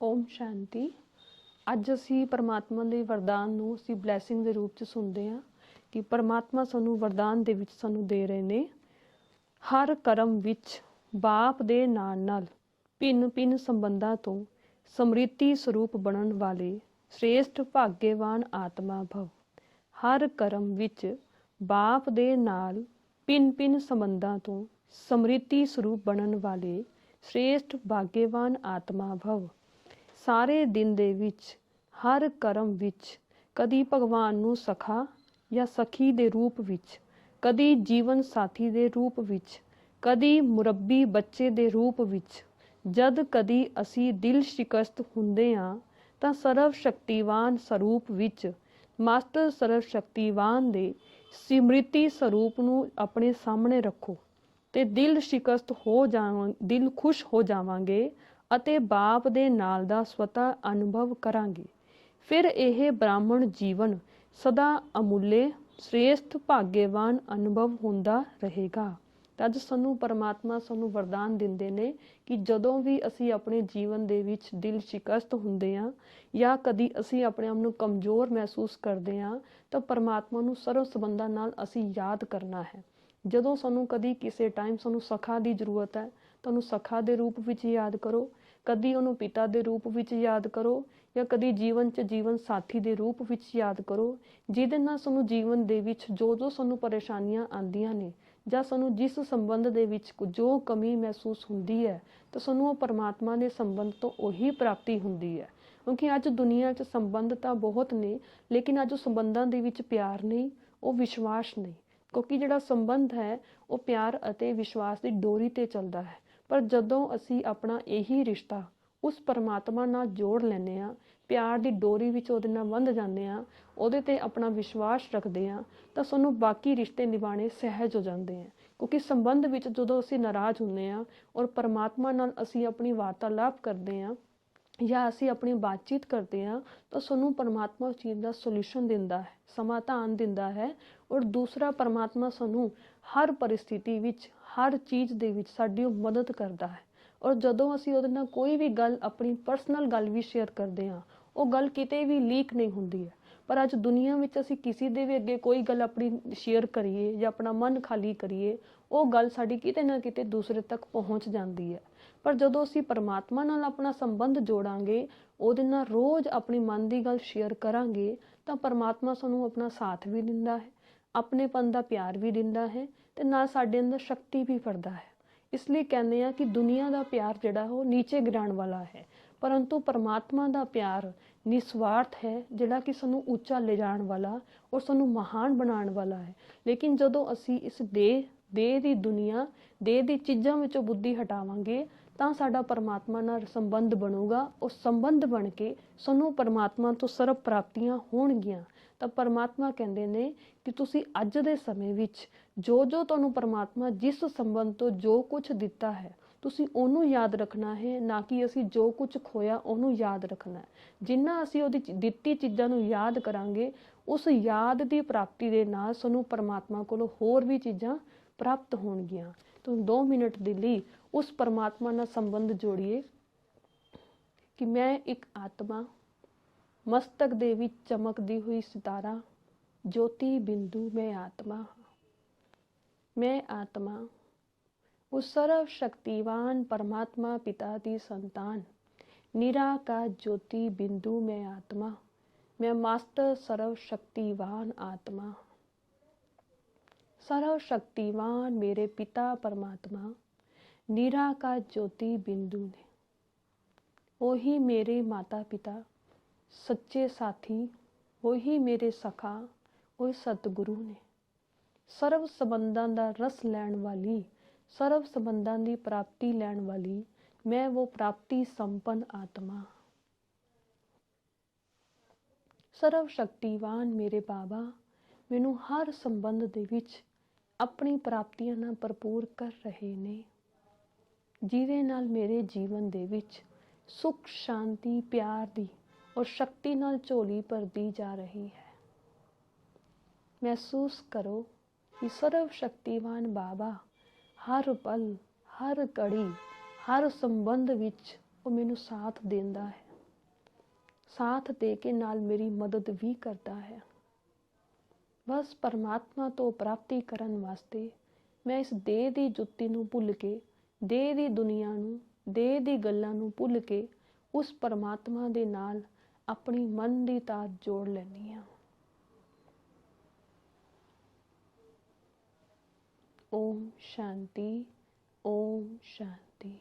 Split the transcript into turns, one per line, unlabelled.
ਓਮ ਸ਼ਾਂਤੀ। ਅੱਜ ਅਸੀਂ ਪਰਮਾਤਮਾ ਦੇ ਵਰਦਾਨ ਨੂੰ ਅਸੀਂ ਬਲੇਸਿੰਗ ਦੇ ਰੂਪ ਚ ਸੁਣਦੇ ਹਾਂ ਕਿ ਪਰਮਾਤਮਾ ਸਾਨੂੰ ਵਰਦਾਨ ਦੇ ਵਿੱਚ ਸਾਨੂੰ ਦੇ ਰਹੇ ਨੇ। ਹਰ ਕਰਮ ਵਿੱਚ ਬਾਪ ਦੇ ਨਾਲ ਨਾਲ ਭਿੰਨ ਭਿੰਨ ਸੰਬੰਧਾਂ ਤੋਂ ਸਮ੍ਰਿਤੀ ਸਰੂਪ ਬਣਨ ਵਾਲੇ ਸ੍ਰੇਸ਼ਟ ਭਾਗਯਵਾਨ ਆਤਮਾ ਭਵ। ਹਰ ਕਰਮ ਵਿੱਚ ਬਾਪ ਦੇ ਨਾਲ ਭਿੰਨ ਭਿੰਨ ਸੰਬੰਧਾਂ ਤੋਂ ਸਮ੍ਰਿਤੀ ਸਰੂਪ ਬਣਨ ਵਾਲੇ ਸ੍ਰੇਸ਼ਟ ਭਾਗਯਵਾਨ ਆਤਮਾ ਭਵ। ਸਾਰੇ ਦਿਨ ਦੇ ਵਿੱਚ, ਹਰ ਕਰਮ ਵਿੱਚ, ਕਦੀ ਭਗਵਾਨ ਨੂੰ ਸਖਾ ਜਾਂ ਸਖੀ ਦੇ ਰੂਪ ਵਿੱਚ, ਕਦੀ ਜੀਵਨ ਸਾਥੀ ਦੇ ਰੂਪ ਵਿੱਚ, ਕਦੀ ਮੁਰੱਬੀ ਬੱਚੇ ਦੇ ਰੂਪ ਵਿੱਚ, ਜਦ ਕਦੀ ਅਸੀਂ ਦਿਲ ਸ਼ਿਕਸਤ ਹੁੰਦੇ ਹਾਂ, ਤਾਂ ਸਰਵ ਸ਼ਕਤੀਵਾਨ ਸਰੂਪ ਵਿੱਚ, ਮਾਸਟਰ ਸਰਵ ਸ਼ਕਤੀਵਾਨ ਦੇ ਸਿਮ੍ਰਿਤੀ ਸਰੂਪ ਨੂੰ ਆਪਣੇ ਸਾਹਮਣੇ ਰੱਖੋ ਤੇ ਦਿਲ ਸ਼ਿਕਸਤ ਹੋ ਜਾਵਾਂ, ਦਿਲ ਖੁਸ਼ ਹੋ ਜਾਵਾਂਗੇ ਅਤੇ ਬਾਪ ਦੇ ਨਾਲ ਦਾ ਸਵਤਾ ਅਨੁਭਵ ਕਰਾਂਗੇ। ਫਿਰ ਇਹ ਬ੍ਰਾਹਮਣ ਜੀਵਨ ਸਦਾ ਅਮੁੱਲੇ, ਸ੍ਰੇਸ਼ਟ ਭਾਗੇਵਾਨ ਅਨੁਭਵ ਹੁੰਦਾ ਰਹੇਗਾ। ਤਾਂ ਅੱਜ ਸਾਨੂੰ ਪਰਮਾਤਮਾ ਸਾਨੂੰ ਵਰਦਾਨ ਦਿੰਦੇ ਨੇ ਕਿ ਜਦੋਂ ਵੀ ਅਸੀਂ ਆਪਣੇ ਜੀਵਨ ਦੇ ਵਿੱਚ ਦਿਲ ਸ਼ਿਕਸਤ ਹੁੰਦੇ ਆ ਜਾਂ ਕਦੀ ਅਸੀਂ ਆਪਣੇ ਆਪ ਨੂੰ ਕਮਜ਼ੋਰ ਮਹਿਸੂਸ ਕਰਦੇ ਆ ਤਾਂ ਪਰਮਾਤਮਾ ਨੂੰ ਸਰਵ ਸੰਬੰਧਾਂ ਨਾਲ ਅਸੀਂ ਯਾਦ ਕਰਨਾ ਹੈ। ਜਦੋਂ ਸਾਨੂੰ ਕਦੀ ਕਿਸੇ ਟਾਈਮ ਸਾਨੂੰ ਸਖਾ ਦੀ ਜ਼ਰੂਰਤ ਹੈ ਤੁਹਾਨੂੰ ਸਖਾ ਦੇ ਰੂਪ ਵਿੱਚ ਯਾਦ ਕਰੋ। ਕਦੀ ਉਹਨੂੰ ਪਿਤਾ ਦੇ ਰੂਪ ਵਿੱਚ ਯਾਦ ਕਰੋ ਜਾਂ ਕਦੀ ਜੀਵਨ 'ਚ ਜੀਵਨ ਸਾਥੀ ਦੇ ਰੂਪ ਵਿੱਚ ਯਾਦ ਕਰੋ, ਜਿਹਦੇ ਨਾਲ ਸਾਨੂੰ ਜੀਵਨ ਦੇ ਵਿੱਚ ਜੋ ਜੋ ਸਾਨੂੰ ਪਰੇਸ਼ਾਨੀਆਂ ਆਉਂਦੀਆਂ ਨੇ ਜਾਂ ਸਾਨੂੰ ਜਿਸ ਸੰਬੰਧ ਦੇ ਵਿੱਚ ਜੋ ਕਮੀ ਮਹਿਸੂਸ ਹੁੰਦੀ ਹੈ, ਤਾਂ ਸਾਨੂੰ ਉਹ ਪਰਮਾਤਮਾ ਦੇ ਸੰਬੰਧ ਤੋਂ ਉਹੀ ਪ੍ਰਾਪਤੀ ਹੁੰਦੀ ਹੈ। ਕਿਉਂਕਿ ਅੱਜ ਦੁਨੀਆ 'ਚ ਸੰਬੰਧ ਤਾਂ ਬਹੁਤ ਨੇ, ਲੇਕਿਨ ਅੱਜ ਉਹ ਸੰਬੰਧਾਂ ਦੇ ਵਿੱਚ ਪਿਆਰ ਨਹੀਂ, ਉਹ ਵਿਸ਼ਵਾਸ ਨਹੀਂ। ਕਿਉਂਕਿ ਜਿਹੜਾ ਸੰਬੰਧ ਹੈ, ਉਹ ਪਿਆਰ ਅਤੇ ਵਿਸ਼ਵਾਸ ਦੀ ਡੋਰੀ ਤੇ ਚੱਲਦਾ ਹੈ। ਪਰ ਜਦੋਂ ਅਸੀਂ ਆਪਣਾ ਇਹੀ ਰਿਸ਼ਤਾ ਉਸ ਪਰਮਾਤਮਾ ਨਾਲ ਜੋੜ ਲੈਨੇ ਆ ਪਿਆਰ ਦੀ ਡੋਰੀ ਵਿੱਚ ਉਹਦੇ ਨਾਲ ਬੰਧ ਜਾਂਦੇ ਆ ਉਹਦੇ ਤੇ ਆਪਣਾ ਵਿਸ਼ਵਾਸ ਰੱਖਦੇ ਆ ਤਾਂ ਸਾਨੂੰ ਬਾਕੀ ਰਿਸ਼ਤੇ ਨਿਭਾਣੇ ਸਹਿਜ ਹੋ ਜਾਂਦੇ ਆ ਕਿਉਂਕਿ ਸੰਬੰਧ ਵਿੱਚ ਜਦੋਂ ਅਸੀਂ ਨਾਰਾਜ਼ ਹੁੰਨੇ ਆ ਔਰ ਪਰਮਾਤਮਾ ਨਾਲ ਅਸੀਂ ਆਪਣੀ ਵਾਰਤਾਲਾਪ ਕਰਦੇ ਆ ਜਾਂ ਅਸੀਂ ਆਪਣੀ ਬਾਤਚੀਤ ਕਰਦੇ ਆ ਤਾਂ ਸਾਨੂੰ ਪਰਮਾਤਮਾ ਉਸ ਚੀਜ਼ ਦਾ ਸੋਲੂਸ਼ਨ ਦਿੰਦਾ ਹੈ, ਸਮਾਧਾਨ ਦਿੰਦਾ ਹੈ ਔਰ ਦੂਸਰਾ ਪਰਮਾਤਮਾ ਸਾਨੂੰ ਹਰ ਪਰਿਸਥਿਤੀ ਵਿੱਚ, ਹਰ ਚੀਜ਼ ਦੇ ਵਿੱਚ ਸਾਡੀ ਉਹ ਮਦਦ ਕਰਦਾ ਹੈ। ਔਰ ਜਦੋਂ ਅਸੀਂ ਉਹਦੇ ਨਾਲ ਕੋਈ ਵੀ ਗੱਲ, ਆਪਣੀ ਪਰਸਨਲ ਗੱਲ ਵੀ ਸ਼ੇਅਰ ਕਰਦੇ ਹਾਂ, ਉਹ ਗੱਲ ਕਿਤੇ ਵੀ ਲੀਕ ਨਹੀਂ ਹੁੰਦੀ ਹੈ। ਪਰ ਅੱਜ ਦੁਨੀਆ ਵਿੱਚ ਅਸੀਂ ਕਿਸੇ ਦੇ ਵੀ ਅੱਗੇ ਕੋਈ ਗੱਲ ਆਪਣੀ ਸ਼ੇਅਰ ਕਰੀਏ ਜਾਂ ਆਪਣਾ ਮਨ ਖਾਲੀ ਕਰੀਏ, ਉਹ ਗੱਲ ਸਾਡੀ ਕਿਤੇ ਨਾ ਕਿਤੇ ਦੂਸਰੇ ਤੱਕ ਪਹੁੰਚ ਜਾਂਦੀ ਹੈ। ਪਰ ਜਦੋਂ ਅਸੀਂ ਪਰਮਾਤਮਾ ਨਾਲ ਆਪਣਾ ਸੰਬੰਧ ਜੋੜਾਂਗੇ, ਉਹਦੇ ਨਾਲ ਰੋਜ਼ ਆਪਣੀ ਮਨ ਦੀ ਗੱਲ ਸ਼ੇਅਰ ਕਰਾਂਗੇ, ਤਾਂ ਪਰਮਾਤਮਾ ਸਾਨੂੰ ਆਪਣਾ ਸਾਥ ਵੀ ਦਿੰਦਾ ਹੈ। ਆਪਣੇਪਨ ਦਾ ਪਿਆਰ ਵੀ ਦਿੰਦਾ ਹੈ ਤੇ ਨਾਲ ਸਾਡੇ ਅੰਦਰ ਸ਼ਕਤੀ ਵੀ ਫੜਦਾ ਹੈ। ਇਸ ਲਈ ਕਹਿੰਦੇ ਆ ਕਿ ਦੁਨੀਆ ਦਾ ਪਿਆਰ ਜਿਹੜਾ ਉਹ ਨੀਚੇ ਗਿਰਾਉਣ ਵਾਲਾ ਹੈ। ਪਰੰਤੂ ਪਰਮਾਤਮਾ ਦਾ ਪਿਆਰ ਨਿਸਵਾਰਥ ਹੈ, ਜਿਹੜਾ ਕਿ ਸਾਨੂੰ ਉੱਚਾ ਲੈ ਜਾਣ ਵਾਲਾ ਔਰ ਸਾਨੂੰ ਮਹਾਨ ਬਣਾਉਣ ਵਾਲਾ ਹੈ। ਲੇਕਿਨ ਜਦੋਂ ਅਸੀਂ ਇਸ ਦੇਹ ਦੇਹ ਦੀ ਦੁਨੀਆ, ਦੇਹ ਦੀ ਚੀਜ਼ਾਂ ਵਿੱਚੋਂ ਬੁੱਧੀ ਹਟਾਵਾਂਗੇ, ਤਾਂ ਸਾਡਾ ਪਰਮਾਤਮਾ ਨਾਲ ਸੰਬੰਧ ਬਣੂਗਾ ਉਹ ਸੰਬੰਧ ਬਣ ਕੇ ਸਾਨੂੰ ਪਰਮਾਤਮਾ ਤੋਂ ਸਰਬ ਪ੍ਰਾਪਤੀਆਂ ਹੋਣਗੀਆਂ। ਤਾਂ ਪਰਮਾਤਮਾ ਕਹਿੰਦੇ ਨੇ ਕਿ ਤੁਸੀਂ ਅੱਜ ਦੇ ਸਮੇਂ ਵਿੱਚ ਜੋ ਜੋ ਤੁਹਾਨੂੰ ਪਰਮਾਤਮਾ ਜਿਸ ਸੰਬੰਧ ਤੋਂ ਜੋ ਕੁਝ ਦਿੱਤਾ ਹੈ, ਤੁਸੀਂ ਉਹਨੂੰ ਯਾਦ ਰੱਖਣਾ ਹੈ, ਨਾ ਕਿ ਅਸੀਂ ਜੋ ਕੁਝ ਖੋਇਆ ਉਹਨੂੰ ਯਾਦ ਰੱਖਣਾ ਹੈ। ਜਿੰਨਾ ਅਸੀਂ ਉਹਦੀ ਦਿੱਤੀ ਚੀਜ਼ਾਂ ਨੂੰ ਯਾਦ ਕਰਾਂਗੇ, ਉਸ ਯਾਦ ਦੀ ਪ੍ਰਾਪਤੀ ਦੇ ਨਾਲ ਸਾਨੂੰ ਪਰਮਾਤਮਾ ਕੋਲੋਂ ਹੋਰ ਵੀ ਚੀਜ਼ਾਂ ਪ੍ਰਾਪਤ ਹੋਣਗੀਆਂ। ਤਾਂ 2 ਮਿੰਟ ਦੇ ਲਈ ਉਸ ਪਰਮਾਤਮਾ ਨਾਲ ਸੰਬੰਧ ਜੋੜੀਏ ਕਿ ਮੈਂ ਇੱਕ ਆਤਮਾ ਮਸਤਕ ਦੇ ਵਿੱਚ ਚਮਕਦੀ ਹੋਈ ਸਿਤਾਰਾ ਜੋਤੀ ਬਿੰਦੂ ਮੈਂ ਆਤਮਾ ਮੈਂ ਆਤਮਾ ਉਸ ਸਰਵ ਸ਼ਕਤੀਵਾਨ ਪਰਮਾਤਮਾ ਪਿਤਾ ਦੀ ਸੰਤਾਨ ਨਿਰਾਕਾਰ ਜੋਤੀ ਬਿੰਦੂ ਮੈਂ ਆਤਮਾ ਮੈਂ ਮਾਸਟਰ ਸਰਵ ਸ਼ਕਤੀਵਾਨ ਆਤਮਾ ਸਰਵ ਸ਼ਕਤੀਵਾਨ ਮੇਰੇ ਪਿਤਾ ਪਰਮਾਤਮਾ ਨਿਰਾਕਾਰ ਜੋਤੀ ਬਿੰਦੂ ਨੇ ਉਹੀ ਮੇਰੇ ਮਾਤਾ ਪਿਤਾ ਸੱਚੇ ਸਾਥੀ, ਉਹੀ ਮੇਰੇ ਸਖਾ, ਉਹ ਸਤਿਗੁਰੂ ਨੇ। ਸਰਵ ਸੰਬੰਧਾਂ ਦਾ ਰਸ ਲੈਣ ਵਾਲੀ, ਸਰਵ ਸੰਬੰਧਾਂ ਦੀ ਪ੍ਰਾਪਤੀ ਲੈਣ ਵਾਲੀ, ਮੈਂ ਉਹ ਪ੍ਰਾਪਤੀ ਸੰਪਨ ਆਤਮਾ। ਸਰਵ ਸ਼ਕਤੀਵਾਨ ਮੇਰੇ ਬਾਬਾ, ਮੈਨੂੰ ਹਰ ਸੰਬੰਧ ਦੇ ਵਿੱਚ ਆਪਣੀ ਪ੍ਰਾਪਤੀਆਂ ਨਾਲ ਭਰਪੂਰ ਕਰ ਰਹੇ ਨੇ। ਜਿਹਦੇ ਨਾਲ ਮੇਰੇ ਜੀਵਨ ਦੇ ਵਿੱਚ ਸੁਖ, ਸ਼ਾਂਤੀ, ਪਿਆਰ ਦੀ ਔਰ ਸ਼ਕਤੀ ਨਾਲ ਝੋਲੀ ਭਰਦੀ ਜਾ ਰਹੀ ਹੈ। ਮਹਿਸੂਸ ਕਰੋ ਕਿ ਸਰਵ ਸ਼ਕਤੀਵਾਨ ਬਾਬਾ ਹਰ ਪਲ, ਹਰ ਕੜੀ ਹਰ ਸੰਬੰਧ ਵਿੱਚ ਉਹ ਮੈਨੂੰ ਸਾਥ ਦਿੰਦਾ ਹੈ। ਸਾਥ ਦੇ ਕੇ ਨਾਲ ਮੇਰੀ ਮਦਦ ਵੀ ਕਰਦਾ ਹੈ। ਬਸ ਪਰਮਾਤਮਾ ਤੋਂ ਪ੍ਰਾਪਤੀ ਕਰਨ ਵਾਸਤੇ ਮੈਂ ਇਸ ਦੇਹ ਦੀ ਜੁੱਤੀ ਨੂੰ ਭੁੱਲ ਕੇ, ਦੇਹ ਦੀ ਦੁਨੀਆ ਨੂੰ, ਦੇਹ ਦੀ ਗੱਲਾਂ ਨੂੰ ਭੁੱਲ ਕੇ ਉਸ ਪਰਮਾਤਮਾ ਦੇ ਨਾਲ ਆਪਣੀ ਮਨ ਦੀ ਤਾਤ ਜੋੜ ਲੈਣੀ ਆ ਓਮ ਸ਼ਾਂਤੀ ਓਮ ਸ਼ਾਂਤੀ।